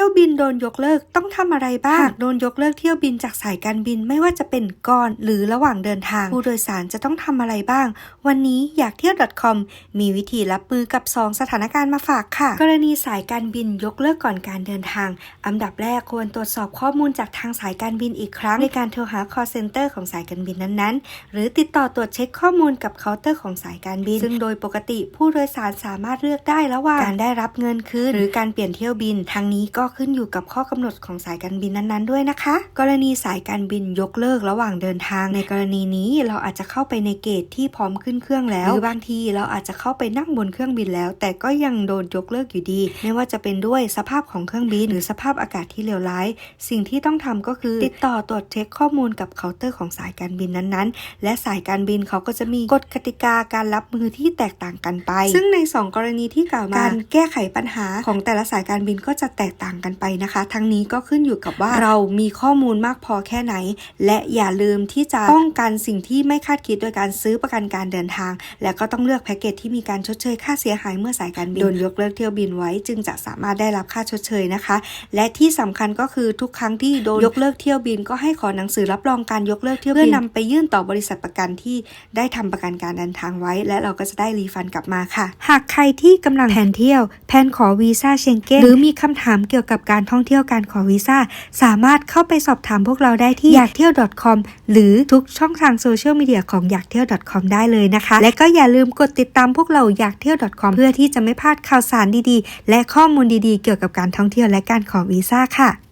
ที่ยวบินโดนยกเลิกต้องทำอะไรบ้าง หากโดนยกเลิกเที่ยวบินจากสายการบินไม่ว่าจะเป็นก่อนหรือระหว่างเดินทาง ผู้โดยสารจะต้องทำอะไรบ้าง วันนี้อยากเที่ยว .com มีวิธีรับมือกับ 2 สถานการณ์มาฝากค่ะ กรณีสายการบินยกเลิกก่อนการเดินทาง อันดับแรกควรตรวจสอบข้อมูลจากทางสายการบินอีกครั้ง ในการโทรหา call center ของสายการบินนั้นๆ หรือติดต่อตรวจเช็คข้อมูลกับเคาน์เตอร์ของสายการบิน ซึ่งโดยปกติผู้โดยสารสามารถเลือกได้ระหว่างการได้รับเงินคืนหรือการเปลี่ยนเที่ยวบิน ทั้งนี้ก็ขึ้นอยู่กับข้อกำหนดของสายการบินนั้นๆด้วยนะคะ กรณีสายการบินยกเลิกระหว่างเดินทาง ในกรณีนี้เราอาจจะเข้าไปในเกตที่พร้อมขึ้นเครื่องแล้วหรือบางทีเราอาจจะเข้าไปนั่งบนเครื่องบินแล้ว แต่ก็ยังโดนยกเลิกอยู่ดี ไม่ว่าจะเป็นด้วยสภาพของเครื่องบิน หรือสภาพอากาศที่เลวร้าย สิ่งที่ต้องทำก็คือ ติดต่อตรวจเช็คข้อมูลกับเคาน์เตอร์ของสายการบินนั้นๆ และสายการบินเขาก็จะมีกฎกติกาการรับมือที่แตกต่างกันไป ซึ่งใน 2 กรณีที่กล่าวมาการแก้ไขปัญหาของแต่ละสายการบินก็จะแตกต่างกันไปนะคะ ทั้งนี้ก็ขึ้นอยู่กับว่าเรามีข้อมูลมากพอแค่ไหน และอย่าลืมที่จะป้องกันสิ่งที่ไม่คาดคิดโดยการซื้อประกันการเดินทาง และก็ต้องเลือกแพ็กเกจที่มีการชดเชยค่าเสียหายเมื่อสายการบินโดนยกเลิกเที่ยวบินไว้ จึงจะสามารถได้รับค่าชดเชยนะคะ และที่สำคัญก็คือทุกครั้งที่โดนยกเลิกเที่ยวบิน ก็ให้ขอหนังสือรับรองการยกเลิกเที่ยวบินเพื่อนำไปยื่นต่อบริษัทประกันที่ได้ทำประกันการเดินทางไว้ และเราก็จะได้รีฟันกลับมาค่ะ หากใครที่กำลังแผนเที่ยว แผนขอวีซ่าเชงเก้นหรือมีคำถามเกี่ยวกับการท่องเที่ยวการขอวีซ่า สามารถเข้าไปสอบถามพวกเราได้ที่อยากเที่ยว .com หรือทุกช่องทางโซเชียลมีเดียของอยากเที่ยว .com ได้เลยนะคะ และก็อย่าลืมกดติดตามพวกเราอยากเที่ยว .com เพื่อที่จะไม่พลาดข่าวสารดีๆ และข้อมูลดีๆ เกี่ยวกับการท่องเที่ยวและการขอวีซ่าค่ะ